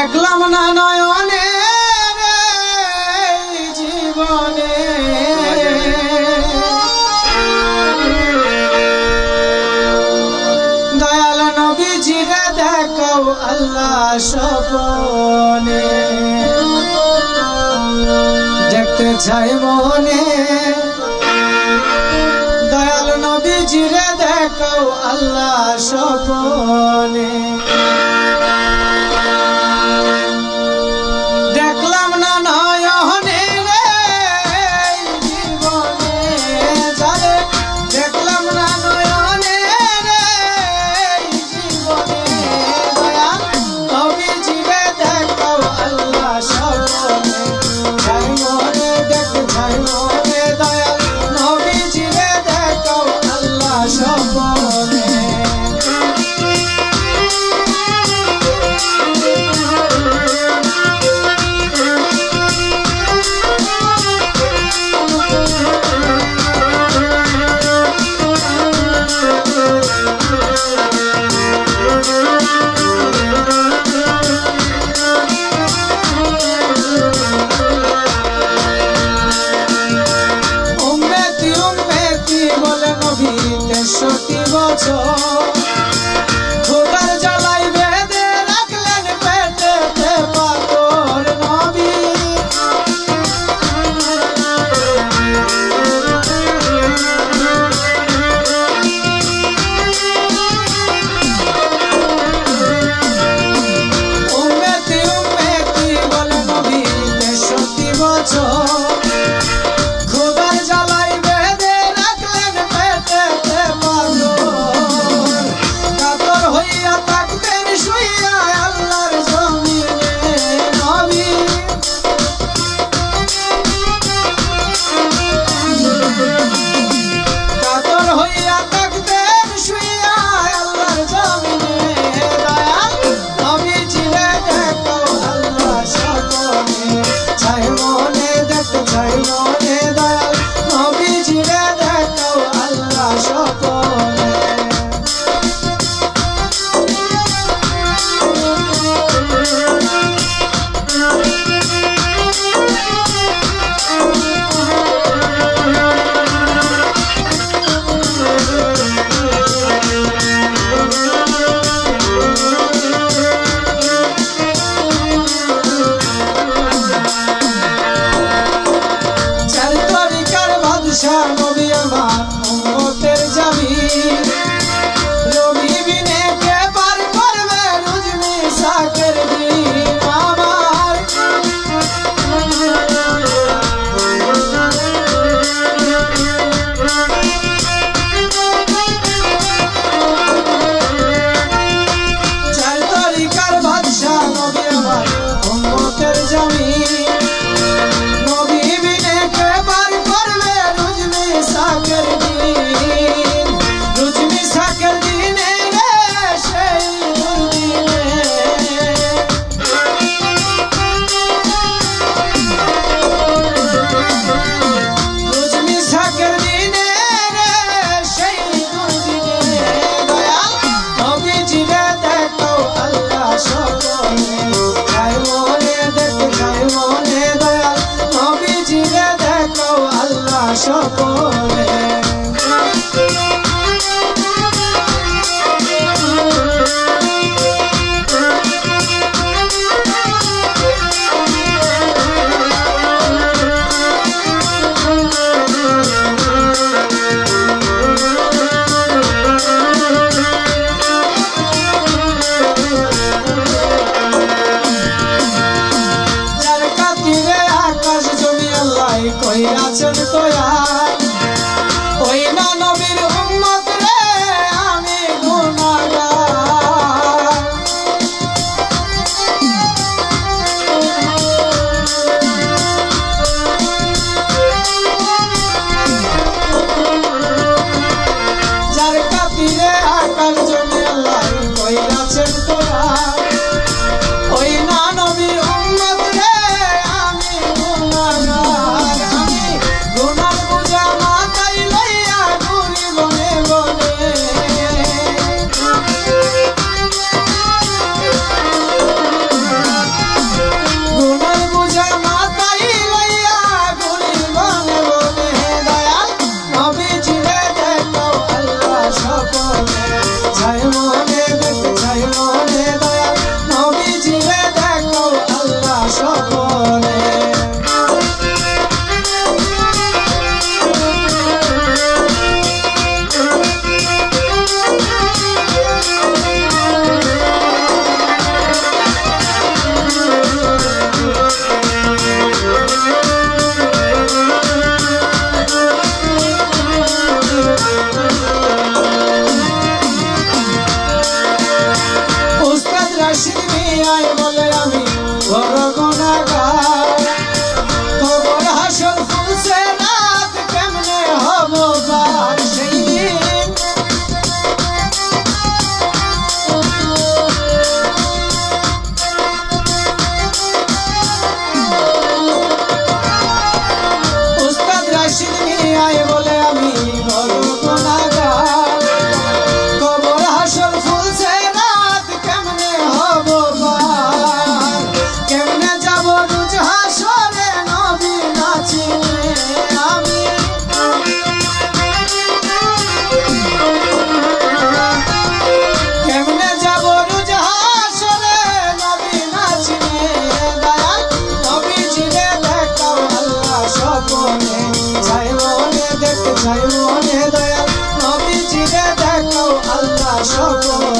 দেখলাম না নয়নে জীবনে। দয়াল নবীজিরে দেখাও আল্লাহ সপনে দেখতে চাই মনে। দয়াল নবীজিরে দেখাও আল্লাহ সপনে সকল কইরাছেন তোয়া আয় বলে Oh,